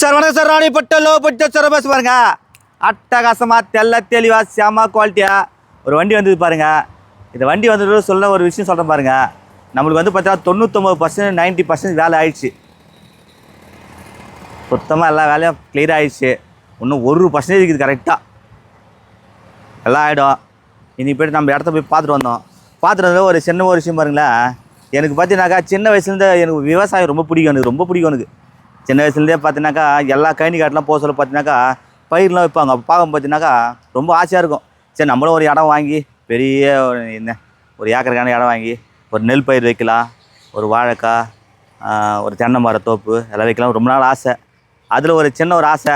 Sir வணக்கம் sir Ranipet low budget sir bus பாருங்க. அட்டகாசமாக தெல்ல தெளிவாக செம குவாலிட்டியாக ஒரு வண்டி வந்தது பாருங்க. இந்த வண்டி வந்தது சொல்ல ஒரு விஷயம் சொல்கிறேன் பாருங்க. நம்மளுக்கு வந்து பார்த்தா தொண்ணூத்தொம்பது பர்சன்ட் நைன்ட்டி பர்சன்ட் வேலை ஆயிடுச்சு. சுத்தமாக எல்லா வேலையும் கிளியர் ஆயிடுச்சு. இன்னும் ஒரு பர்சன்டேஜ் இருக்குது கரெக்டாக எல்லாம் ஆகிடும் இன்னைக்கு போய்ட்டு நம்ம இடத்த போய் பார்த்துட்டு வந்தோம். பார்த்துட்டு வந்து ஒரு சின்ன ஒரு விஷயம் பாருங்களேன். எனக்கு பார்த்தீங்கன்னாக்கா சின்ன வயசுலேருந்து எனக்கு விவசாயம் ரொம்ப பிடிக்கும் எனக்கு ரொம்ப பிடிக்கும் எனக்கு. சின்ன வயசுலேருந்தே பார்த்தீங்கன்னாக்கா எல்லா கழனி காட்டெலாம் போக சொல்ல பார்த்தீங்கன்னாக்கா பயிர்லாம் வைப்பாங்க அப்போ பார்த்தீங்கன்னாக்கா ரொம்ப ஆசையாக இருக்கும். சரி நம்மளும் ஒரு இடம் வாங்கி பெரிய ஒரு என்ன ஒரு ஏக்கருக்கான இடம் வாங்கி ஒரு நெல் பயிர் வைக்கலாம் ஒரு வாழைக்காய் ஒரு தென்னை மர தோப்பு எல்லாம் வைக்கலாம். ரொம்ப நாள் ஆசை. அதில் ஒரு சின்ன ஒரு ஆசை.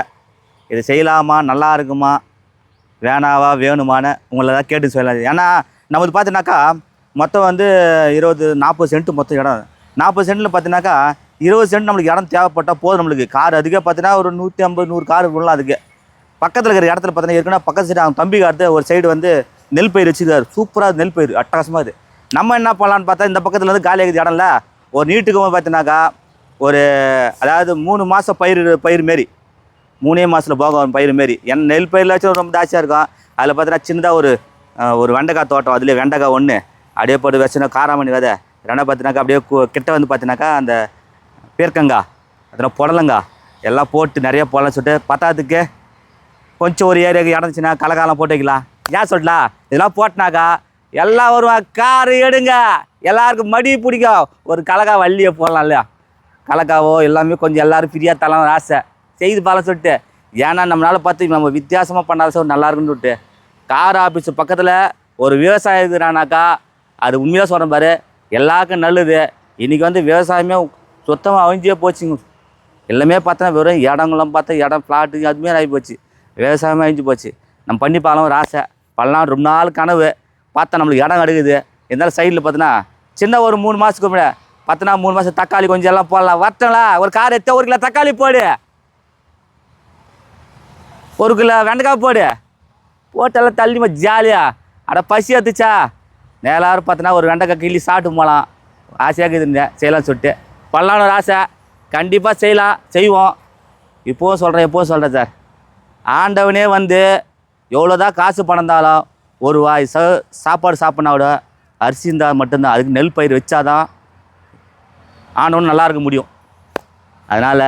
இது செய்யலாமா? நல்லா இருக்குமா? வேணாவா? வேணுமான்னு உங்களை தான் கேட்டு சொல்லலாம். ஏன்னா நமது பார்த்தீங்கன்னாக்கா மொத்தம் வந்து இருபது நாற்பது சென்ட்டு மொத்தம் இடம். நாற்பது சென்ட்டில் பார்த்தீங்கன்னாக்கா இருபது சென்ட் நம்மளுக்கு இடம் தேவைப்பட்டால் போதும் நம்மளுக்கு. கார் அதுக்கே பார்த்தீங்கன்னா ஒரு நூற்றி ஐம்பது நூறு கார் விடலாம் அதுக்கு. பக்கத்தில் இருக்கிற இடத்துல பார்த்தீங்கன்னா ஏற்கனவே பக்கத்து சைடு அவங்க தம்பி கார்த்து ஒரு சைடு வந்து நெல் பயிர் வச்சுருக்காரு. சூப்பராக நெல் பயிர் அட்டகாசமாக இது நம்ம என்ன பண்ணலான்னு பார்த்தா இந்த பக்கத்தில் வந்து காலி ஆகுது இடம்ல. ஒரு நீட்டுக்கு பார்த்தீங்கன்னாக்கா ஒரு அதாவது மூணு மாதம் பயிர் பயிர் மாரி. மூணே மாதத்தில் போகும் பயிர் மாரி. என் நெல் பயிரில் வச்சு ரொம்ப தாசியாக இருக்கும். அதில் பார்த்தீங்கன்னா சின்னதாக ஒரு ஒரு வெண்டைக்காய் தோட்டம். அதுலேயே வெண்டைக்காய் ஒன்று அப்படியே போட்டு வச்சுனா காராமணி விதை. ரெண்டாவது பார்த்தினாக்கா அப்படியே கிட்ட வந்து பார்த்தினாக்கா அந்த பேர்க்கங்கா அப்புறம் புடலங்கா எல்லாம் போட்டு நிறைய போடலாம் சொல்லிட்டு பத்தாதுக்கு கொஞ்சம் ஒரு ஏரியாவுக்கு இடந்துச்சுன்னா கலகாலம் போட்டு வைக்கலாம். ஏன் சொல்லலாம் இதெல்லாம் போட்டினாக்கா எல்லாம் வருவாங்க காரு எடுங்க. எல்லாருக்கும் மடி பிடிக்கும். ஒரு கலகா வள்ளியை போடலாம் இல்லையா? கலக்காவோ எல்லாமே கொஞ்சம் எல்லோரும் ஃப்ரீயாக தரலாம் ஆசை. செய்து பால சொல்லிட்டு. ஏன்னா நம்மளால் பார்த்து நம்ம வித்தியாசமாக பண்ணாத சார் நல்லா இருக்குன்னு சொல்லிட்டு. கார் ஆஃபீஸ் பக்கத்தில் ஒரு விவசாயம் இருக்கிறானாக்கா அது உண்மையாக சொல்கிறேன் பாரு எல்லாருக்கும் நல்லது. இன்றைக்கி வந்து விவசாயமே சுத்தமாக அழிஞ்சே போச்சுங்க. எல்லாமே பார்த்தா வெறும் இடங்களும் பார்த்தா இடம் ஃப்ளாட்டு அதுமாரி ஆகி போச்சு. விவசாயமே அழிஞ்சு போச்சு. நம்ம பண்ணி பார்க்கலாம் ஒரு ஆசை. பல்லாம் ரொம்ப நாள் கனவு. பார்த்தா நம்மளுக்கு இடம் கிடைக்குது. இருந்தாலும் சைடில் பார்த்தோன்னா சின்ன ஒரு மூணு மாதத்துக்கு முன்னாடி பார்த்தோன்னா மூணு மாதம் தக்காளி கொஞ்சம் எல்லாம் போடலாம். வரட்டங்களா ஒரு கார் எடுத்து ஒரு கிலோ தக்காளி போடு. ஒரு கிலோ வெண்டைக்காய் போடு. போட்டெல்லாம் தள்ளிமா ஜாலியாக அட பசி எடுத்துச்சா? நேரம் பார்த்தோன்னா ஒரு வெண்டைக்காய் கிள்ளி சாப்பிட்டு போகலாம் ஆசையாக இருந்தேன் செய்யலாம்னு சொல்லிட்டு. பண்ணலான்னு ஒரு ஆசை. கண்டிப்பாக செய்யலாம். செய்வோம். இப்போவும் சொல்கிறேன் எப்போவும் சொல்கிறேன் சார். ஆண்டவனே வந்து எவ்வளோதான் காசு பணம் இருந்தாலும் ஒரு வாய் ச சாப்பாடு சாப்பிட்னா கூட அரிசி இருந்தால் மட்டும்தான். அதுக்கு நெல் பயிர் வச்சாதான் ஆண்டவன் நல்லா இருக்க முடியும். அதனால்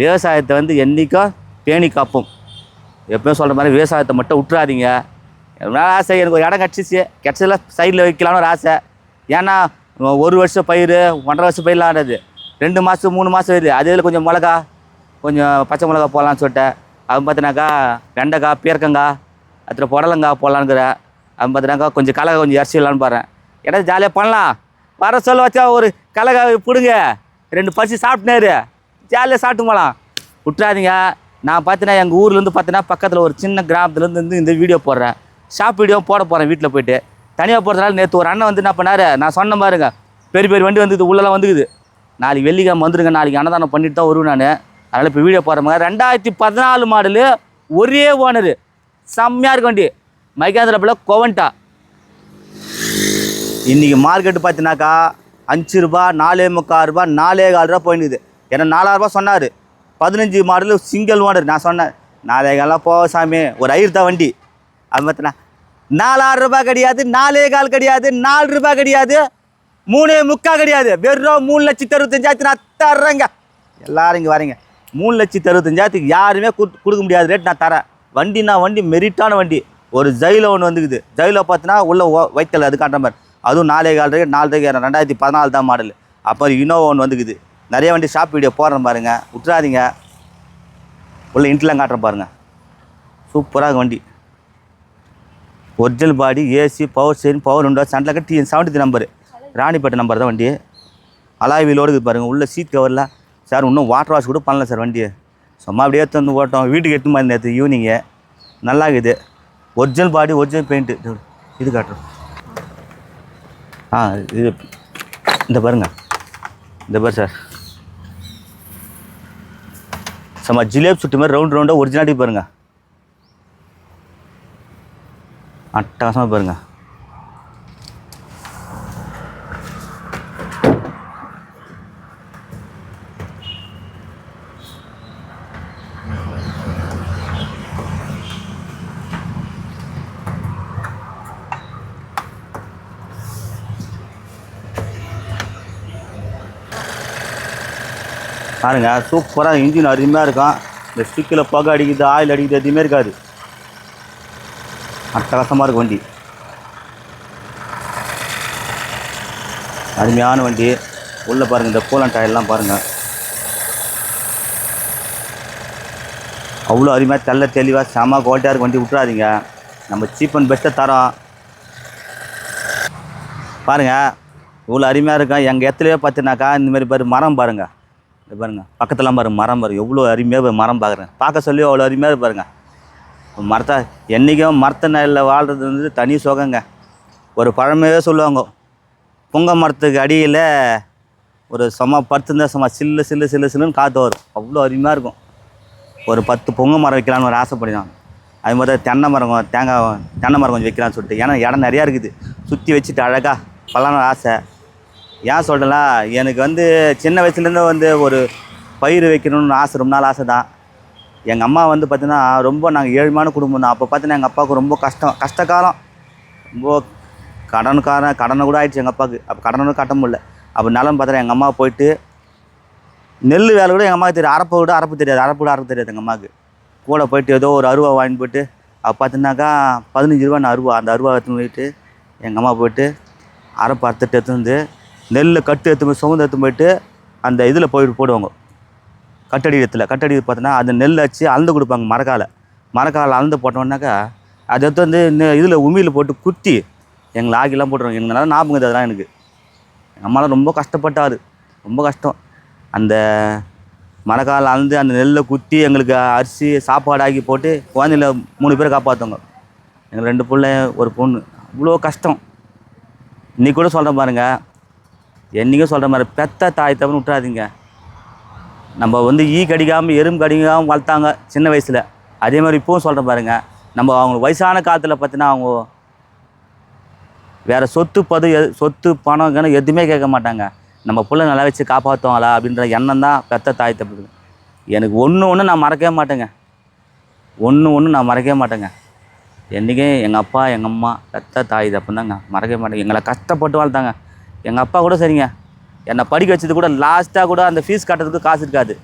விவசாயத்தை வந்து என்றைக்கும் பேணி காப்போம். எப்பயும் சொல்கிற மாதிரி விவசாயத்தை மட்டும் விட்டுறாதீங்க. ரொம்ப ஆசை எனக்கு ஒரு இடம் கிடச்சிச்சு. கிடச்சதில் சைடில் வைக்கலான்னு ஒரு ஆசை. ஏன்னா ஒரு வருஷம் பயிர் ஒன்றரை வருஷம் பயிர்லாம் ஆடுறது ரெண்டு மாதம் மூணு மாதம் வருது அதில் கொஞ்சம் மிளகா கொஞ்சம் பச்சை மிளகா போடலான்னு சொல்லிட்டேன். அவன் பார்த்தினாக்கா வெண்டைக்காய் பீர்க்கங்காய் அப்புறம் புடலங்காய் போடலான்னுக்கிறேன் அவன் பார்த்தினாக்கா கொஞ்சம் கலகை கொஞ்சம் இறச்சிடலான்னு பாருறேன் ஏன்னா ஜாலியாக பண்ணலாம்? வர சொல்ல வச்சா ஒரு கலகை பிடுங்க. ரெண்டு பசி சாப்பிட்டுனாரு. ஜாலியாக சாப்பிட்டு போகலாம் விட்றாதீங்க நான் பார்த்தினா எங்கள் ஊர்லேருந்து பார்த்தினா பக்கத்தில் ஒரு சின்ன கிராமத்துலேருந்து வந்து இந்த வீடியோ போடுறேன். ஷாப் வீடியோ போட போகிறேன் வீட்டில் போயிட்டு. தனியாக போகிறதுனால நேற்று ஒரு அண்ணன் வந்து என்ன பண்ணார்? நான் சொன்ன பாருங்க. பெரிய பெரிய வண்டி வந்துது உள்ளெல்லாம் வந்துக்குது. நாளைக்கு வெள்ளிக்கிழமை வந்துடுங்க நாளைக்கு அன்னதானம் பண்ணிட்டு தான் வருவேன் நான். அதனால் இப்போ வீடியோ போடுற மாதிரி ரெண்டாயிரத்தி பதினாலு மாடலு ஒரே ஓனரு செம்மையாக இருக்க வண்டி. மைகாந்திரப்பில் கோவன்ட்டா. இன்றைக்கி மார்க்கெட்டு பார்த்தீங்கன்னாக்கா அஞ்சு ரூபா நாலே முக்கால் ரூபா நாலே கால் ரூபா போயினுது ஏன்னா நாலாயிரரூபா சொன்னார். பதினஞ்சு மாடலு சிங்கிள் ஓனர் நான் சொன்னேன் நாலே காலாம் போக சாமி ஒரு ஐயர்தா வண்டி. அது பார்த்தினா நாலாயிரம் ரூபாய் கிடையாது நாலே கால் கிடையாது நாலு ரூபாய் கிடையாது. மூணே முக்கா கிடையாது. வெறும் மூணு லட்சத்தி அறுபத்தஞ்சாயிரத்து நான் தர்றேங்க. எல்லாரும் இங்கே வரீங்க. மூணு லட்சத்தி அறுபத்தஞ்சாயிரத்துக்கு யாருமே கொடுக்க முடியாது. ரேட் நான் தரேன். வண்டினா வண்டி மெரிட்டான வண்டி. ஒரு ஜைல ஒன்று வந்துக்குது. ஜைல பார்த்தீங்கன்னா உள்ள வைத்தல் அது காட்டுற மாதிரி. அதுவும் நாலே கால் ரேட் நாலு ரேட். ரெண்டாயிரத்தி பதினாலு தான் மாடல் அப்புறம் இனோவா ஒன்று வந்துக்குது. நிறைய வண்டி ஷாப் வீடியோ போடுறேன் பாருங்க. விட்றாதீங்க உள்ள இன்ட்லாம் காட்டுறேன் பாருங்கள் சூப்பராக வண்டி. Original body AC power steering power உண்டோ சென்டரில் TN seventy number Ranipet number தான் வண்டி அலாய் வீலோடு இருக்குது பாருங்கள் உள்ளே சீட் கவரில் சார் இன்னும் வாட்டர் வாஷ் கூட பண்ணல சார் வண்டியை. சும்மா அப்படியே எடுத்து வந்து ஓட்டோம். வீட்டுக்கு எடுத்து மாதிரி நேற்று ஈவினிங்கு நல்லா இருக்குது. ஒரிஜினல் பாடி ஒரிஜினல் பெயிண்ட்டு இது காட்டுறோம். ஆ இது இந்த பாருங்க. இந்த பாரு சார். சும்மா ஜிலேப் சுட்டு மாதிரி ரவுண்ட் ரவுண்டாக ஒரிஜினாலிட்டி பாருங்க. அட்டகாசமாக பாருங்கள் பாருங்க சூப்பராக இன்ஜின் அருமையாக இருக்கும். இந்த ஸ்டிக்கில் புகை அடிக்குது ஆயில் அடிக்குது எதுவுமே இருக்காது. அட்டகாசமாக இருக்கும் வண்டி. அருமையான வண்டி. உள்ளே பாருங்கள் இந்த கூலன் டயர்லாம் பாருங்கள் அவ்வளோ அருமையாக தெல்ல தெளிவாக செம குவாலிட்டியாக இருக்கும் வண்டி. விட்றாதீங்க நம்ம சீப் அண்ட் பெஸ்ட்டை தரோம். பாருங்கள் இவ்வளோ அருமையாக இருக்கும். எங்கள் இடத்துலையே பார்த்தினாக்கா இந்தமாரி பாரு மரம் பாருங்கள் இது பாருங்கள் பக்கத்துலாம் பாருங்க மரம் பாருங்க எவ்வளோ அருமையாக மரம் பார்க்குறேன். பார்க்க சொல்லி அவ்வளோ அருமையாக பாருங்கள் மரத்தை என்றைக்கும் மரத்த நிலையில் வாழ்கிறது வந்து தனி சுகங்க. ஒரு பழமையே சொல்லுவாங்க பொங்க மரத்துக்கு அடியில் ஒரு சும்மா படுத்துருந்தா சும்மா சில்லு சில்லு சில்லு சில்லுன்னு காற்று வரும். அவ்வளோ அருமையாக இருக்கும். ஒரு பத்து பொங்க மரம் வைக்கலான்னு ஒரு ஆசைப்படினான் அது மாதிரி தான் தென்னை மரம் தேங்காய் தென்னை மரம் கொஞ்சம் வைக்கலான்னு சொல்லிட்டு. ஏன்னா இடம் நிறையா இருக்குது. சுற்றி வச்சுட்டு அழகாக பழம் ஆசை. ஏன் சொல்கிறேன்னா எனக்கு வந்து சின்ன வயசுலேருந்து வந்து ஒரு பயிர் வைக்கணும்னு ஆசை ரொம்ப நாள் ஆசை தான். எங்கள் அம்மா வந்து பார்த்தீங்கன்னா ரொம்ப நாங்கள் ஏழ்மையான குடும்பம் தான். அப்போ பார்த்தீங்கன்னா எங்கள் அப்பாவுக்கு ரொம்ப கஷ்டம் கஷ்ட காலம். ரொம்ப கடனுக்காரன் கடனை கூட ஆயிடுச்சு எங்கள் அப்பாவுக்கு. அப்போ கடனும் கட்ட முடியல. அப்போ நிலம் பார்த்தா எங்கள் அம்மா போயிட்டு நெல் வேலை கூட எங்கள் அம்மாவுக்கு தெரியாது. அரப்பை கூட அரப்பு தெரியாது. அரப்பு கூட அரப்பு தெரியாது எங்கள் அம்மாவுக்கு. கூட போயிட்டு ஏதோ ஒரு அருவா வாங்கிட்டு போயிட்டு அப்போ பார்த்தீங்கன்னாக்கா பதினஞ்சு ரூபா நான் அருவா அந்த அருவா எடுத்துன்னு போயிட்டு எங்கள் அம்மா போயிட்டு அரப்பு அறுத்துட்டு எடுத்துருந்து வந்து நெல்லை கட்டு எடுத்து போய் சுமந்து எடுத்து போயிட்டு அந்த இதில் போயிட்டு போடுவாங்க. கட்டடி இடத்துல கட்டடி பார்த்தோன்னா அந்த நெல் வச்சு அளந்து கொடுப்பாங்க மரக்கால. மரக்கால அளந்து போட்டோம்னாக்கா அதை எடுத்து வந்து இதில் உமியில் போட்டு குத்தி எங்களை ஆக்கிலாம் போட்டுருவாங்க. எங்களால் ஞாபகம் அதெல்லாம் எனக்கு. நம்மளால் அம்மாலாம் ரொம்ப கஷ்டப்பட்டாரு. ரொம்ப கஷ்டம். அந்த மரக்கால் அளந்து அந்த நெல்லை குத்தி எங்களுக்கு அரிசி சாப்பாடு ஆக்கி போட்டு குழந்தையில மூணு பேரை காப்பாற்றுங்க எங்கள் ரெண்டு பிள்ளை ஒரு பொண்ணு. இவ்வளோ கஷ்டம். இன்றைக்கி கூட சொல்கிறேன் பாருங்கள் என்றைக்கும் சொல்கிற மாதிரி பெத்த தாய் தவிர விட்டுறாதீங்க. நம்ம வந்து ஈ கடிக்காமல் எறும்பு கடிக்காமல் வளர்த்தாங்க சின்ன வயசில். அதே மாதிரி இப்போவும் சொல்கிறேன் பாருங்கள் நம்ம அவங்க வயசான காலத்தில் பார்த்தீங்கன்னா அவங்க வேறு சொத்து பது சொத்து பணம் கணம் எதுவுமே கேட்க மாட்டாங்க. நம்ம பிள்ளை நல்லா வச்சு காப்பாற்றுவாங்களா அப்படின்ற எண்ணம் தான் பெத்த தாய் தப்பு எனக்கு ஒன்று ஒன்று நான் மறக்கவே மாட்டேங்க. ஒன்று ஒன்று நான் மறக்கவே மாட்டேங்க. என்றைக்கும் எங்கள் அப்பா எங்கள் அம்மா பெத்த தாய் தப்புந்தாங்க மறக்கவே மாட்டேங்க. எங்களை கஷ்டப்பட்டு வளர்த்தாங்க. எங்கள் அப்பா கூட சரிங்க. என்னை படிக்க வச்சது கூட லாஸ்ட்டாக கூட அந்த ஃபீஸ் கட்டுறதுக்கு காசு இருக்காது.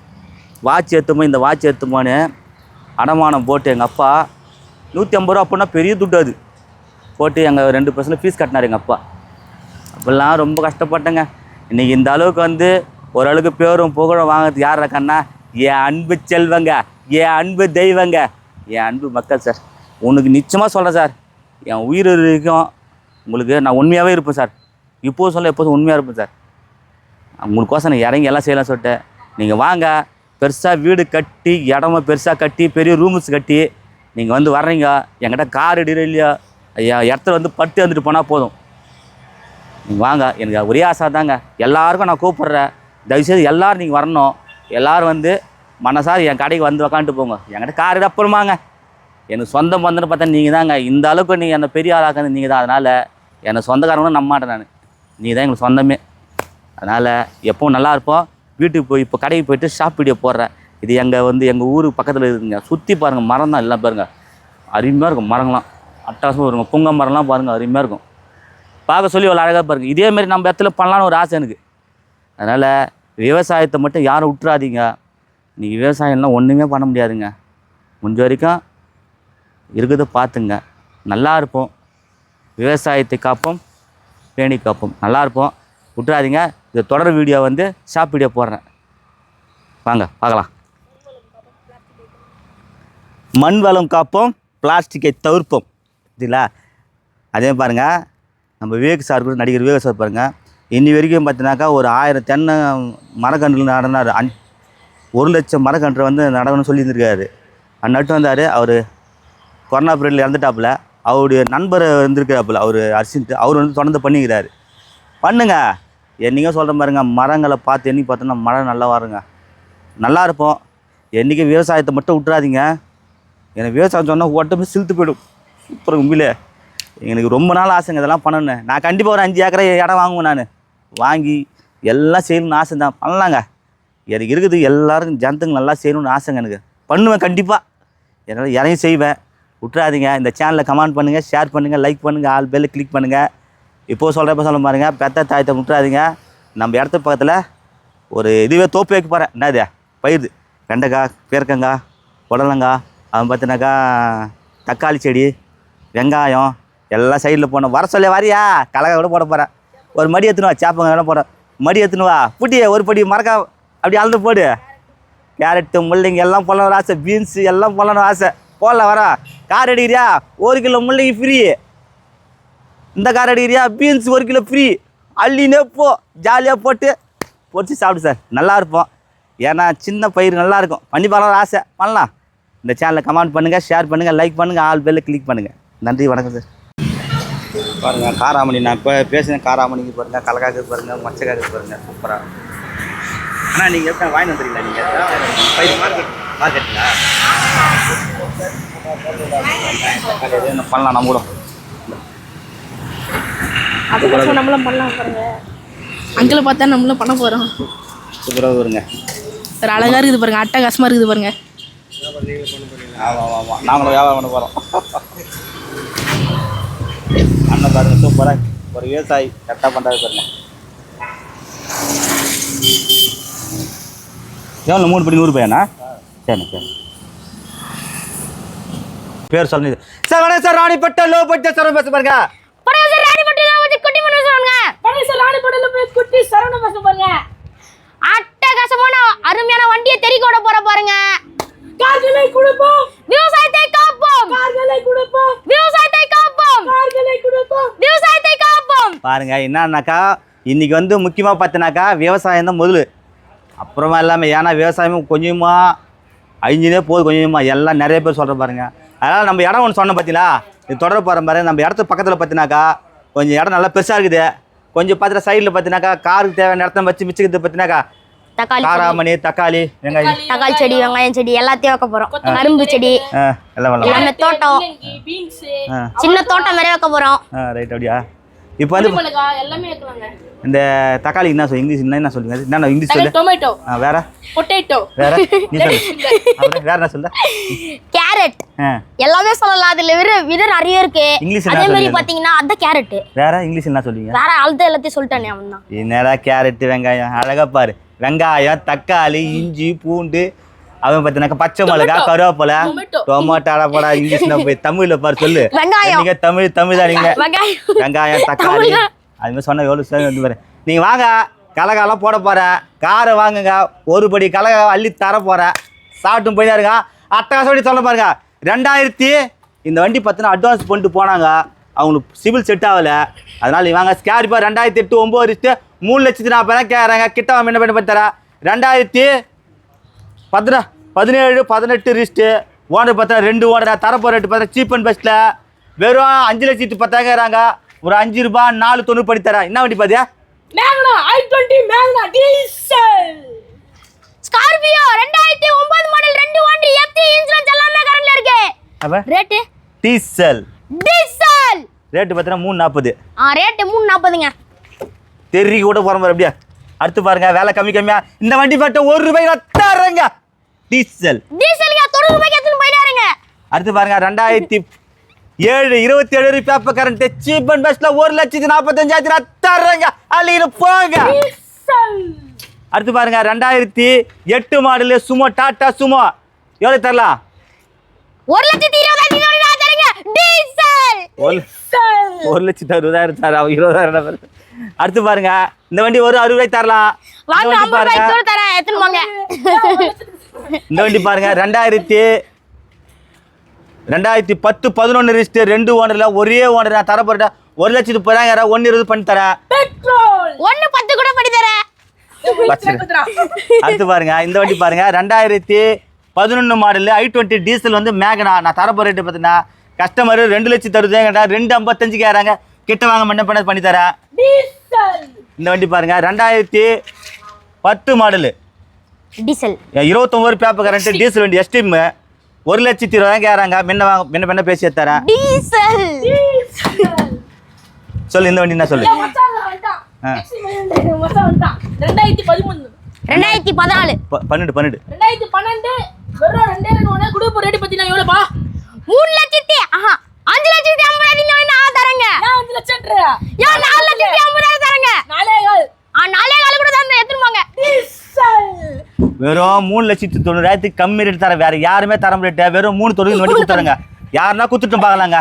வாட்ச் ஏற்றுமோ இந்த வாட்ச் ஏற்றுமான்னு அடமானம் போட்டு எங்கள் அப்பா நூற்றி ஐம்பது ரூபா அப்படின்னா பெரிய துட்டு அது. போட்டு எங்கள் ரெண்டு பர்சன்ட் ஃபீஸ் கட்டினார் எங்கள் அப்பா. அப்போல்லாம் ரொம்ப கஷ்டப்பட்டேங்க. இன்றைக்கி இந்த அளவுக்கு வந்து ஓரளவுக்கு பேரும் புகழும் வாங்குறது யார் இருக்கான்னா என் அன்பு செல்வங்க என் அன்பு தெய்வங்க. என் அன்பு மக்கள் சார். உனக்கு நிச்சயமாக சொல்கிறேன் சார். என் உயிர் இருக்கும் உங்களுக்கு நான் உண்மையாகவே இருப்பேன் சார். இப்போது சொல்ல எப்போதும் உண்மையாக இருப்பேன் சார். உங்களுக்கோசம் நான் இறங்கி எல்லாம் செய்யலாம் சொல்லிட்டு. நீங்கள் வாங்க பெருசாக வீடு கட்டி இடமா பெருசாக கட்டி பெரிய ரூம்ஸ் கட்டி நீங்கள் வந்து வர்றீங்க என்கிட்ட கார் இடையில இல்லையா? ஐயா இடத்துல வந்து பட்டு வந்துட்டு போனால் போதும். நீங்கள் வாங்க எனக்கு ஒரே ஆசை தாங்க எல்லாருக்கும் நான் கூப்பிட்றேன். தயவுசெய்து எல்லோரும் நீங்கள் வரணும். எல்லோரும் வந்து மனசார் என் கடைக்கு வந்து உக்காந்துட்டு போங்க. என்கிட்ட கார் அப்புறமாங்க எனக்கு சொந்த பந்தன்னு பார்த்தா நீங்கள் தாங்க இந்த அளவுக்கு நீங்கள் என்னை பெரிய ஆளாக்குறது நீங்கள் தான் அதனால் என்னை சொந்தக்காரங்களும் நம்ப மாட்டேன் நான். நீ தான் எங்களுக்கு சொந்தமே. அதனால் எப்பவும் நல்லா இருப்போம். வீட்டுக்கு போய் இப்போ கடைக்கு போயிட்டு ஷாப் வீடியோ போடுறேன். இது எங்கள் வந்து எங்கள் ஊருக்கு பக்கத்தில் இருக்குங்க. சுற்றி பாருங்கள் மரம் தான் எல்லாம் பாருங்கள் அருமையாக இருக்கும் மரங்கள்லாம். அட்டகாசமாக இருக்கும். புங்க மரம்லாம் பாருங்கள் அருமையாக இருக்கும். பார்க்க சொல்லி அவ்வளோ அழகாக பாருங்கள் இதே மாதிரி நம்ம இடத்துல பண்ணலான்னு ஒரு ஆசை எனக்கு. அதனால் விவசாயத்தை மட்டும் யாரும் விட்டுறாதீங்க நீங்கள் விவசாயம்லாம் ஒன்றுமே பண்ண முடியாதுங்க. முடிஞ்ச வரைக்கும் இருக்கிறத பார்த்துங்க. நல்லா இருப்போம். விவசாயத்தை காப்போம். பேணி காப்போம். நல்லா இருப்போம். விட்டுறாதீங்க. இது தொடர் வீடியோ வந்து ஷாப் வீடியோ போடுறேன். வாங்க பார்க்கலாம். மண் வளம் காப்போம் பிளாஸ்டிக்கை தவிர்ப்போம். சரிங்களா அதே பாருங்கள் நம்ம விவேக் சார் கூட நடிகர் விவேக் சார் பாருங்கள் இன்னி வரைக்கும் பார்த்தீங்கன்னாக்கா ஒரு ஆயிரம் தென்னை மரக்கன்றுகள் நடனார் அன் ஒரு லட்சம் மரக்கன்று வந்து நடணும்னு சொல்லியிருந்திருக்காரு. நட்டு வந்தார். அவர் கொரோனா பீரியடில் இறந்துட்டாப்புல. அவருடைய நண்பர் இருந்திருக்கிறாப்புல அவர் அரிசின்ட்டு அவர் வந்து தொடர்ந்து பண்ணிக்கிறாரு. பண்ணுங்க. என்னைக்கும் சொல்கிறேன் பாருங்க மரங்களை பார்த்து என்னைக்கு பார்த்தோன்னா மழை நல்லா வருங்க. நல்லா இருப்போம். என்றைக்கும் விவசாயத்தை மட்டும் விட்டுறாதீங்க. எனக்கு விவசாயம் சொன்னால் உடம்பு சிலுத்து போயிடும். சூப்பர் உண்மையிலே. எனக்கு ரொம்ப நாள் ஆசைங்க இதெல்லாம் பண்ணணும் நான் கண்டிப்பாக ஒரு அஞ்சு ஏக்கரை இடம் வாங்குவேன் நான். வாங்கி எல்லாம் செய்யணும்னு ஆசை தான் பண்ணலாங்க. எனக்கு இருக்குது எல்லாருக்கும் ஜனத்துக்கு நல்லா செய்யணும்னு ஆசைங்க எனக்கு. பண்ணுவேன் கண்டிப்பாக என்னால் இறங்கி செய்வேன். விட்றாதீங்க இந்த சேனலை கமெண்ட் பண்ணுங்கள் ஷேர் பண்ணுங்கள் லைக் பண்ணுங்கள் ஆல் பெல் கிளிக் பண்ணுங்கள் இப்போது சொல்கிறப்ப சொல்ல பாருங்கள் பெத்த தாயத்தை விட்றாதீங்க நம்ம இடத்து பக்கத்தில் ஒரு இதுவே தோப்பு வைக்க போகிறேன் என்னது பயிர். வெண்டைக்காய் பீர்க்கங்காய் புடலங்காய் அவன் பார்த்தினாக்கா தக்காளி செடி வெங்காயம் எல்லாம் சைடில் போனோம் வர சொல்ல வரியா? கலகா கூட போட போகிறேன் ஒரு மடி எடுத்துன்னு வா சேப்பங்க வேணா போகிறேன் மடி எடுத்துன்னு வா. ஒரு படி மறக்கா அப்படி அளந்து போடு. கேரட்டு முள்ளங்கி எல்லாம் போடணும் ஆசை. பீன்ஸு எல்லாம் போடணும் ஆசை. போடல வர. கார் அடிக்கிறியா ஒரு கிலோ முள்ளங்கி ஃப்ரீ இந்த கார் அடிக்கிறியா பீன்ஸ் ஒரு கிலோ ஃப்ரீ அள்ளினே போ. ஜாலியாக போட்டு. பொறிச்சு சாப்பிடு சார் நல்லா இருப்போம். ஏன்னா சின்ன பயிர் நல்லா இருக்கும். பண்ணி பார்க்கலாம் ஆசை. பண்ணலாம். இந்த சேனலை கமெண்ட் பண்ணுங்கள் ஷேர் பண்ணுங்கள் லைக் பண்ணுங்கள் ஆல் பெல்ல கிளிக் பண்ணுங்கள் நன்றி வணக்கம் சார் பாருங்கள் காராமணி நான் இப்போ பேசினேன் காராமணிக்கு பாருங்கள் கலக்காக்கு பாருங்கள் மச்சக்காக்கு பாருங்கள் சூப்பராக ஆனால் நீங்கள் எப்படி வாங்கி வந்துறீங்களா நீங்கள் பயிர் மார்க்கெட் மார்க்கெட்டுங்களா என்ன பண்ணலாம் நம்ம கூட. அதுக்கப்புறம் நம்மளும் பண்ணலாம் பாருங்க. அங்கிள் பார்த்தா நம்மளும் பண்ண போகிறோம் சூப்பராக வருங்க ஒரு அழகாக இருக்குது பாருங்க அட்டகாசமாக இருக்குது பாருங்க. ஆமாம் ஆமாம் ஆமாம் நாங்களும் வியாபாரம் பண்ண போகிறோம் அண்ணன் பாருங்க சூப்பராக ஒரு விவசாயி கரெக்டாக பண்ணுறாரு பாருங்க. எவ்வளோ மூணு படி நூறு பையனா சரி சரி. பேர் சொல்லுங்க சார் வணக்கம் sir Ranipet low budget sir பேச பாருங்க. படகு ராணி மட்டும் தான் வந்து குட்டி பண்ண சொல்லுங்க பழைய ராணி படல போய் குட்டி சரவண பேச பாருங்க. அட்டகாசமான அருமையான வண்டியை தெறிக்க விட போற பாருங்க. கார்களை கொடுப்போம். விவசாயத்தை காப்போம். கார்களை கொடுப்போம். விவசாயத்தை காப்போம். கார்களை கொடுப்போம். விவசாயத்தை காப்போம். பாருங்க என்னன்னாக்கா இன்னைக்கு வந்து முக்கியமாக பார்த்தினாக்கா விவசாயம் தான் முதல். அப்புறமா எல்லாமே ஏன்னா விவசாயமும் கொஞ்சமாக அழிஞ்சுனே போகுது கொஞ்சமாக எல்லாம் நிறைய பேர் சொல்கிற பாருங்க. அதனால் நம்ம இடம் ஒன்று சொன்னோம் பார்த்தீங்களா இது தொடர போகிற பாரு நம்ம இடத்து பக்கத்தில் பார்த்தினாக்கா கொஞ்சம் இடம் நல்லா பெருசாக இருக்குது. கொஞ்சம் பார்த்துட்டு சைடில் பார்த்தினாக்கா காருக்கு தேவையான இடத்த வச்சு மிச்சிக்கிறது பார்த்தினாக்கா தக்காளி காராமணி தக்காளி வெங்காயம். தக்காளி செடி வெங்காயம் செடி எல்லாத்தையும் வைக்க போறோம். கரும்பு செடி. எல்லாம் தோட்டம். சின்ன தோட்டம் மாதிரி வைக்க போறோம். ஆ ரைட் அப்படியா? இப்போ வந்து எல்லாமே வைக்கலாங்க இந்த தக்காளி என்ன சொல் இங்கிலீஷ் என்ன என்ன சொல்லுங்க? அது என்ன இங்கிலீஷ் சொல்லு. டொமேட்டோ ஆ வேற? பொட்டேட்டோ வேற? நீ சொல்லு. வேற என்ன சொல்ல கேரட் எல்லாமே சொல்லலாம். அதுல வித வித நிறைய இருக்கு. இங்கிலீஷ் அதே மாதிரி? பாத்தீங்கன்னா அந்த கேரட் வேற? இங்கிலீஷ் என்ன சொல்லுவீங்க? வேற அழுத்த எல்லாத்தையும் சொல்லிட்டானே அவன் தான். என்னடா கேரட் வெங்காயம்? அழகா பாரு. வெங்காயம் தக்காளி இஞ்சி பூண்டு அவன் பார்த்தீங்கன்னா பச்சை மிளகா கருவேப்பிலை. டொமேட்டோ அடப்படா இங்கிலீஷ் நம்ம போய் தமிழ்ல பாரு சொல்லு. வெங்காயம். நீங்க தமிழ் தமிழ் தான் நீங்க? வெங்காயம். தக்காளி. அது மாதிரி சொன்ன எவ்வளோ சேவை வந்து பாரு. நீங்க வாங்க கலகாலாம் போட போறேன் காரை வாங்குங்க. ஒரு படி கலகா அள்ளி தர போறேன் சாப்பிட்டும் போய் இருங்க. அட்டகாசப்படி சொல்ல பாருங்க. ரெண்டாயிரத்தி இந்த வண்டி பத்தின அட்வான்ஸ் பண்ணிட்டு போனாங்க. அவங்களுக்கு சிவில் செட் ஆகல. அதனால நீ வாங்க. ஸ்கேரிப்பா ரெண்டாயிரத்தி எட்டு ஒம்பது மூணு லட்சத்தி நாற்பதாயிரம் கேட்குறாங்க கிட்ட அவன் என்ன பண்ணி பண்ணி தரேன் ரெண்டாயிரத்தி பதினா பதினேழு பதினெட்டு ரிஸ்ட்டு ஓனர் பார்த்தா ரெண்டு ஓனர் தரப்போ ரேட்டு பார்த்தா சீப் அண்ட் பெஸ்ட்டில் வெறும் அஞ்சு லட்சத்தி பத்தாயிரங்கிறாங்க. ஒரு அஞ்சு ரூபாய் நாலு தொண்ணூறு பண்ணி தரேன். என்ன வண்டி பாத்தியா? Magna i twenty Magna diesel Scorpio ரெண்டாயிரத்தி ஒன்பது மாடல் ரெண்டு வண்டி. எஃப்டி இன்சூரன்ஸ் எல்லாமே கரண்ட்ல இருக்கு. அப்போ? ரேட்டு டீசல் டீசல் ரேட்டு பார்த்தீங்கன்னா மூணு நாற்பது ஆ ரேட்டு மூணு நாற்பதுங்க தெரி கூட போகிற மாதிரி அப்படியே? அடுத்து பாருங்க வேலை கம்மி கம்மியா. இந்த வண்டி பார்த்தா ஒரு ரூபாய் தரேங்க டீசல். டீசலுங்க தொண்ணூறு ரூபாய்க்கு எடுத்துன்னு போயிட்டாருங்க? அடுத்து பாருங்க ரெண்டாயிரத்தி ஏழு இருபத்தி ஏழு பேப்பர் கரண்ட் சீப் அண்ட் பெஸ்ட்ல ஒரு லட்சத்தி நாற்பத்தஞ்சாயிரத்தி நான் தர்றேங்க. அள்ளின்னு போங்க. அடுத்து பாருங்க ரெண்டாயிரத்தி எட்டு மாடலு சுமோ டாட்டா சுமோ. எவ்வளோ தரலாம்? ஒரு லட்சத்தி இருபதாயிரத்தி ஒரு ஒரு லட்சத்தி அறுபதாயிரம் தர இருபதாயிரம் தர. அடுத்து பாருங்க. இந்த வண்டி ஒரு அறுபது ரூபாய்க்கு தரலாம். இந்த வண்டி பாருங்க. ரெண்டாயிரத்தி ரெண்டாயிரத்தி பத்து பதினொன்று ரிஸ்ட்டு ரெண்டு ஓனரில் ஒரே ஓனர் நான் தர போறேன் ஒரு லட்சத்து போறாங்க ஒன்று இருபது பண்ணி தரேன். பெட்ரோல். ஒண்ணு பத்து கூட பண்ணி தரேன். அடுத்து பாருங்க. இந்த வண்டி பாருங்க. ரெண்டாயிரத்தி பதினொன்று மாடல் ஐ டுவெண்ட்டி டீசல் வந்து மேகனா நான் தரப்போ ரேட்டு பார்த்தீங்கன்னா கஸ்டமர் ரெண்டு லட்சத்து அறுபதுங்க ரெண்டு ஐம்பத்தஞ்சுக்கு ஏறாங்க. கிட்ட வாங்க மண்ண பண்ண பண்ணி தரேன். டீசல். இந்த வண்டி பாருங்க ரெண்டாயிரத்தி பத்து மாடலு. டீசல். இருபத்தொம்பது பேப்பர் கரண்ட் டீசல் வண்டி எஸ்டிம் ஒரு லட்சத்தி இருபதாயிரம் ஏறாங்க. முன்ன வாங்க முன்ன முன்ன பேசி தரேன். டீசல். சொல்லு இந்த வண்டி என்ன சொல்லு? ரெண்டாயிரத்தி பதிமூணு. ரெண்டாயிரத்தி பதினாலு. ப- பன்னெண்டு பன்னெண்டு. ரெண்டாயிரத்தி பன்னெண்டு வெறும் ரெண்டே ரெண்டு ஒன்று குடும்ப ரேட்டு பத்தினா எவ்வளோப்பா மூணு லட்சத்தி ஆஹா அஞ்சு லட்சத்தி ஐம்பதாயிரத்தி நான் தரேங்க. அஞ்சு லட்சம் ஏன் நாலு லட்சத்தி ஐம்பதாயிரம் தரேங்க. நாலே கால். ஆ நாலே கால கூட போங்க. டீசல். வெறும் மூணு லட்சத்தி தொண்ணூறாயிரத்துக்கு கம்மி ரேட் தரேன் வேற யாருமே தர முடியாது வெறும் மூணு தொண்ணூறு வண்டி கொடுத்துறேங்க யாருன்னா குத்துட்டு பார்க்கலாங்க.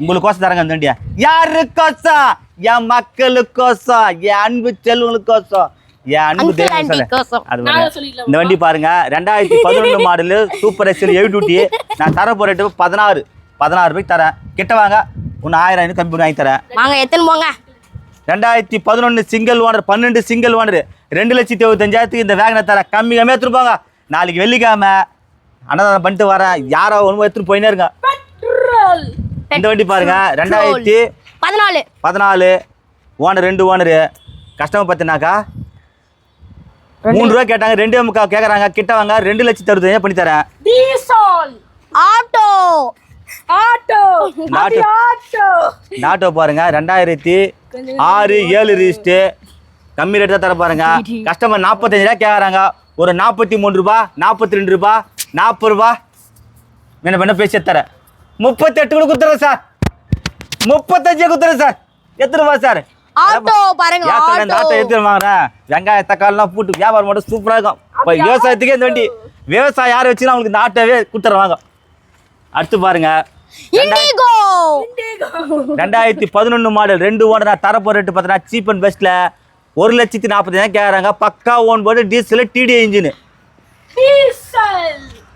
உங்களுக்கோசம் தரேங்க இந்த வண்டியை. யாருக்கோசம் என் மக்களுக்கோசம் என் அன்பு செல்வங்களுக்கோசம் என் அன்பு. சொல்லிக்கலாம். இந்த வண்டி பாருங்க. ரெண்டாயிரத்தி பதினொன்று model super XL heavy duty நான் தர போற ரேட்டு பதினாறு. பதினாறு ரூபாய்க்கு தரேன். கிட்ட வாங்க. ஒன்று ஆயிரம் ஐநூறு கம்மி பண்ணி வாங்கி தரேன். வாங்க எத்தனை போங்க? ரெண்டாயிரத்தி பதினொன்று சிங்கிள் ஓனர் பன்னெண்டு சிங்கிள் ஓனர் ரெண்டு லட்சத்தி இருபத்தஞ்சாயிரத்துக்கு இந்த வேகனை தர கம்மி கம்மியாக எடுத்துருப்பாங்க நாளைக்கு வெள்ளிக்கிழமை. அன்னதானம் பண்ணிட்டு வரேன். யாரோ ஒன்று எடுத்துட்டு போயினே இருங்க. பெட்ரோல் இந்த வண்டி பாருங்க. ரெண்டாயிரத்தி பதினாலு. பதினாலு. ஓனர் ரெண்டு ஓனரு கஸ்டமர் பார்த்தினாக்கா மூணு ரூபா கேட்டாங்க ரெண்டே முக்கா கேட்குறாங்க கிட்ட வாங்க ரெண்டு லட்சத்தி அறுபத்தஞ்சா பண்ணி தரேன்? Diesel. Auto. Auto. Auto. Auto. பாருங்க ரெண்டாயிரத்தி ஆறு ஏழு ரிஜிஸ்ட்டு கம்மி ரேட் தான் தர பாருங்க. கஸ்டமர் நாற்பத்தஞ்சு ரூபா கேட்குறாங்க ஒரு நாற்பத்தி மூணு ரூபா நாற்பத்தி ரெண்டு ரூபா நாற்பது ரூபா. என்ன பண்ண பேசி தரேன் முப்பத்தெட்டு கூட குத்துறேன் சார். முப்பத்தஞ்சு குத்துறேன் சார். எத்தனை ரூபா சார்? ஆட்டோ பாருங்க ஆட்டோ. ஆட்டோ எடுத்து வாங்குறேன். வெங்காய தக்காளிலாம் போட்டு வியாபாரம் மட்டும் சூப்பராக இருக்கும். இப்போ விவசாயத்துக்கே இந்த வண்டி. விவசாயம் யார் வச்சுன்னா அவங்களுக்கு இந்த ஆட்டோவே கொடுத்துருவாங்க அடுத்து பாருங்க. இண்டிகோ ரெண்டாயிரத்தி பதினொன்று மாடல் ரெண்டு ஓனர் தரப்போ ரேட்டு பார்த்தீங்கன்னா சீப் அண்ட் பெஸ்ட்டில் ஒரு லட்சத்தி நாற்பதாயிரம் கேட்குறாங்க பக்கா own board diesel DD engine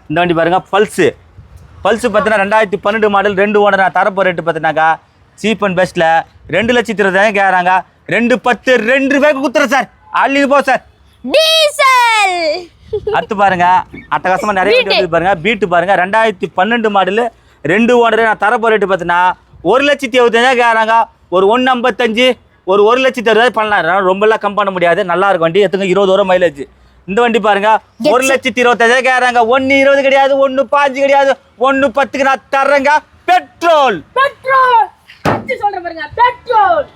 இந்த வண்டி பாருங்க பல்ஸு பல்ஸு பார்த்தீங்கன்னா ரெண்டாயிரத்தி பன்னெண்டு மாடல் ரெண்டு ஓனர் தரப்போ ரேட்டு பார்த்தீங்கன்னாக்கா சீப் அண்ட் பெஸ்ட்டில் ரெண்டு லட்சத்தி இருபதாயிரம் கேட்குறாங்க ரெண்டு பத்து ரெண்டு ரூபாய்க்கு குத்துறேன் சார். அள்ளி போ சார். டீசல். அடுத்து பாருங்க. அட்டகாசமாக நிறைய வண்டி பாருங்க. பீட்டு பாருங்க. ரெண்டாயிரத்தி பன்னெண்டு மாடலு ரெண்டு ஓனர் நான் தரப்போ ரேட்டு பார்த்தீங்கன்னா ஒரு லட்சத்தி எழுபத்தஞ்சா கேட்குறாங்க ஒரு ஒன்று ஐம்பத்தஞ்சு ஒரு ஒரு லட்சத்தி அறுபது பண்ணலாம். ரொம்பலாம் கம் பண்ண முடியாது. நல்லா இருக்கும் வண்டி. எத்துங்க இருபது வரும் மைலேஜ் இந்த வண்டி பாருங்க. ஒரு லட்சத்தி இருபத்தஞ்சா கேட்குறாங்க ஒன்று இருபது கிடையாது ஒன்று பாஞ்சு கிடையாது ஒன்று பத்துக்கு நான் தர்றேங்க. பெட்ரோல். பெட்ரோல். அடிச்சு சொல்றேன் பாருங்க. பெட்ரோல்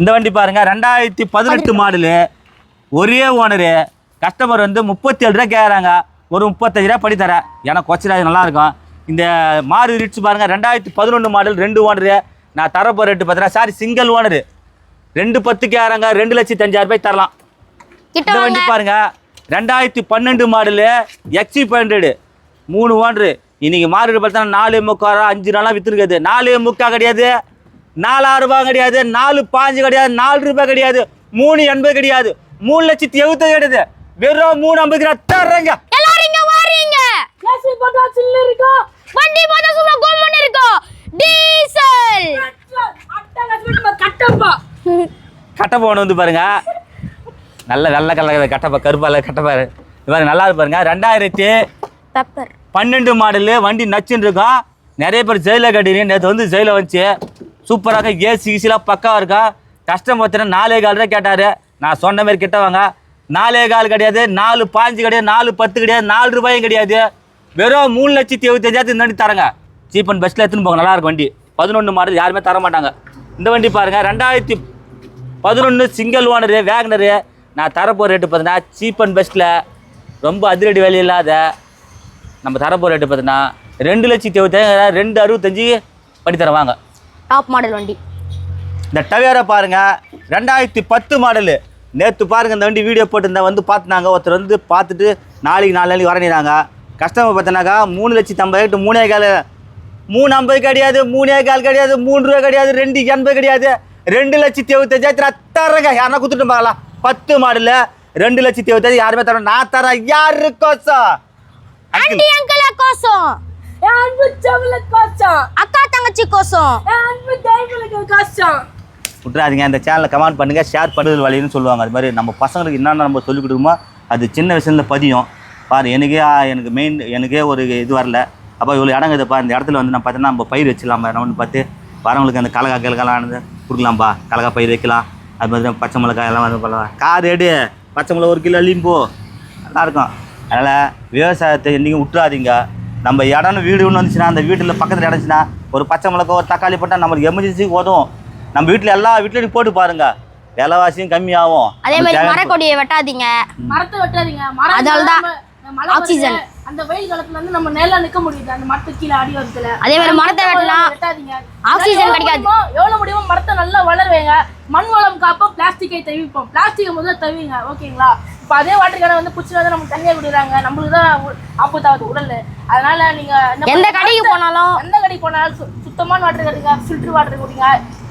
இந்த வண்டி பாருங்க ரெண்டாயிரத்தி பதினெட்டு மாடலு. ஒரே ஓனரு கஸ்டமர் வந்து முப்பத்தி ஏழு ரூபா கேட்குறாங்க ஒரு முப்பத்தஞ்சு ரூபா பண்ணி தரேன் எனக்கு கொச்சிராது நல்லா இருக்கும். இந்த மாறு ரிட்ஸ் பாருங்க ரெண்டாயிரத்தி பதினொன்று மாடல் ரெண்டு ஓனரு நான் தரப்போ ரேட்டு பார்த்தீங்கன்னா சாரி சிங்கிள் ஓனரு ரெண்டு பத்து கேட்குறாங்க ரெண்டு லட்சத்தி அஞ்சாயிரம் ரூபாய் தரலாம். இந்த வண்டி பாருங்க ரெண்டாயிரத்தி பன்னெண்டு மாடலு எக்ஸி ஹண்ட்ரடு மூணு ஓனரு இன்னைக்கு மாறு பார்த்தா நாலு முக்கால் அஞ்சு நாளாக விற்றுருக்குது நாலு முக்கா கிடையாது நாலாயிரம் ரூபாய் கிடையாது நாலு பாஞ்சு கிடையாது நாலு ரூபாய் கிடையாது மூணு எண்பது கிடையாது மூணு லட்சத்தி எழுபது கிடையாது. வெறும் மூணு ஐம்பது நான் தர்றேங்க. எல்லாரும் இங்க வாரீங்க. போட்டா சில்லு வண்டி சும்மா கோமன் டீசல். கட்டப்பா கட்டப்பை வந்து பாருங்க. நல்ல வெள்ளை கலர் கட்டப்பை கருப்பால கட்டப்பை இது பாருங்க நல்லா இருக்கு பாருங்க. ரெண்டாயிரத்தி பெப்பர் பன்னெண்டு மாடலு வண்டி நச்சுன்னு இருக்கும் நிறைய பேர் ஜெயிலில் கட்டினு நேற்று வந்து ஜெயிலில் வந்துச்சு. சூப்பராக ஏசி ஈஸிலாம் பக்காவாக இருக்கும் கஷ்டம் பார்த்தீங்கன்னா நாலே கால் தான் கேட்டார். நான் சொன்ன மாதிரி கிட்ட வாங்க நாலே கால் கிடையாது நாலு பாஞ்சு கிடையாது நாலு பத்து கிடையாது நாலு ரூபாயும் கிடையாது. வெறும் மூணு லட்சத்தி எழுபத்தஞ்சாயிரத்து இந்த வண்டி தரங்க. சீப் அண்ட் பெஸ்ட்டில் எடுத்துன்னு போங்க. நல்லாயிருக்கும் வண்டி. பதினொன்று மாடல் யாருமே தர மாட்டாங்க. இந்த வண்டி பாருங்கள் ரெண்டாயிரத்தி பதினொன்று சிங்கிள் ஓனரு வேகனரு நான் தரப்போகிற ரேட்டு பார்த்தீங்கன்னா சீப் அண்ட் பெஸ்ட்டில் ரொம்ப அதிரடி வேலை இல்லாத நம்ம தரப்போகிற ரேட்டு பார்த்தீங்கன்னா ரெண்டு லட்சத்தி இருபத்தாயிரம் ரெண்டு அறுபத்தஞ்சு பண்ணி தரேன் வாங்க டாப் மாடல் வண்டி. இந்த டவேரா பாருங்க ரெண்டாயிரத்தி பத்து மாடலு நேற்று பாருங்க இந்த வண்டி வீடியோ போட்டிருந்தேன் வந்து பார்த்துனாங்க ஒருத்தர் வந்து பார்த்துட்டு நாளைக்கு நாலு நாளைக்கு வரணிறாங்க கஸ்டமர் பார்த்தனாக்கா மூணு லட்சத்தி ஐம்பதாயிரத்து மூணே கால். மூணு ஐம்பது கிடையாது மூணே கால் கிடையாது மூணு ரூபா கிடையாது ரெண்டு எண்பது கிடையாது. ரெண்டு லட்சத்தி எழுபத்தஞ்சாயிரத்து நான் தரேங்க யாருன்னா கொடுத்துட்டு பார்க்கலாம் பத்து மாடலு ரெண்டு லட்சத்தி எழுபத்தஞ்சு யாருமே தரேன் நான் தரேன் யாருக்கோசம் அங்கிள். கோசம். என் அன்பு செவல கோசம். அக்கா தங்கச்சி கோசம். அன்பு தெய்வங்களுக்கு கோசம். விட்றாதீங்க இந்த சேனலை கமெண்ட் பண்ணுங்கள் ஷேர் பண்ணுதல் வழின்னு சொல்லுவாங்க. அது மாதிரி நம்ம பசங்களுக்கு என்னென்ன நம்ம சொல்லிக் கொடுக்குமோ அது சின்ன வயசுல பதியும். பாரு எனக்கே எனக்கு மெயின் எனக்கே ஒரு இது வரல. அப்போ இவ்வளோ இடம் இருக்குதுப்பா இந்த இடத்துல வந்து நான் பார்த்தீங்கன்னா நம்ம பயிர் வச்சிடலாம்பா என்னன்னு பார்த்து வரவங்களுக்கு அந்த கலகா கிழக்கெல்லாம் வந்து கொடுக்கலாம்ப்பா கலகா பயிர் வைக்கலாம். அது மாதிரி பச்சை மிளகாய் எல்லாம் வந்து பண்ணலாம். கார் எடு. பச்சை மிளகா ஒரு கிலோ அள்ளியும் போ நல்லாயிருக்கும் அதனால் விவசாயத்தை என்றைக்கும் விட்டுறாதீங்க. நம்ம இடம்னு வீடு ஒன்று வந்துச்சுன்னா அந்த வீட்டில் பக்கத்தில் இடச்சுன்னா ஒரு பச்சை மிளகா ஒரு தக்காளி போட்டால் நம்மளுக்கு எமர்ஜென்சிக்கு உதவும். நம்ம வீட்டில் எல்லா வீட்லையும் போட்டு பாருங்க. விலைவாசியும் கம்மியாகும். அதே மாதிரி மரக்கொடியை வெட்டாதீங்க. மரத்தை வெட்டாதீங்க. அதனால தான். வருது, அந்த வெயில் காலத்துல வந்து நம்ம நேரா நிக்க முடியுது. அந்த மரத்துக்கு கீழே அடி வரதுல. அதே மாதிரி மரத்தை வெட்டலாம். வெட்டாதீங்க. எவ்வளவு கிடைக்காது. எவ்வளவு முடியுமோ மரத்தை நல்லா வளருவேங்க. மண் வளம் காப்போம் பிளாஸ்டிக்கை தவிப்போம் பிளாஸ்டிக்கை முதல்ல தவிங்க ஓகேங்களா? இப்போ அதே வாட்டர் வந்து குச்சில வந்து நம்ம தண்ணியை குடிக்கிறாங்க நம்மளுக்கு தான் உ- ஆபத்தாகுது உடல் அதனால நீங்க எந்த கடைக்கு போனாலும் எந்த கடைக்கு போனாலும் சுத்தமான வாட்டர் கட்டுங்க ஃபில்டர் வாட்டர் குடிங்க.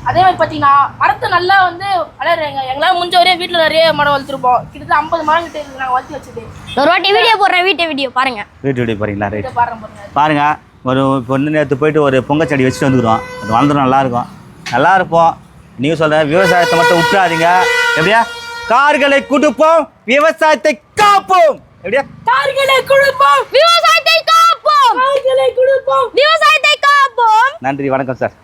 அதே மாதிரி பார்த்தீங்கன்னா மரத்தை நல்லா வந்து வளருங்க எங்களால் முடிஞ்ச வரையும் வீட்டில் நிறைய மரம் வளர்த்துருப்போம். கிட்டத்தட்ட ஐம்பது மரம் கிட்ட இருக்கு நாங்கள் வளர்த்து வச்சது ஒரு வாட்டி வீடியோ போடுறேன் வீட்டை வீடியோ பாருங்க. வீட்டு வீடியோ போகிறீங்களா ரைட் பாருங்க பாருங்க. பாருங்க ஒரு இப்போ வந்து நேற்று போயிட்டு ஒரு பொங்கல் செடி வச்சுட்டு வந்துக்கிறோம் அது வளர்ந்துடும் நல்லா இருக்கும். நல்லா இருப்போம். நீங்கள் சொல்கிற விவசாயத்தை மட்டும் விட்டுறாதீங்க. எப்படியா? கார்களை கொடுப்போம் விவசாயத்தை காப்போம். எப்படியா? கார்களை கொடுப்போம். விவசாயத்தை காப்போம். கார்களை கொடுப்போம். விவசாயத்தை காப்போம். நன்றி வணக்கம் சார்.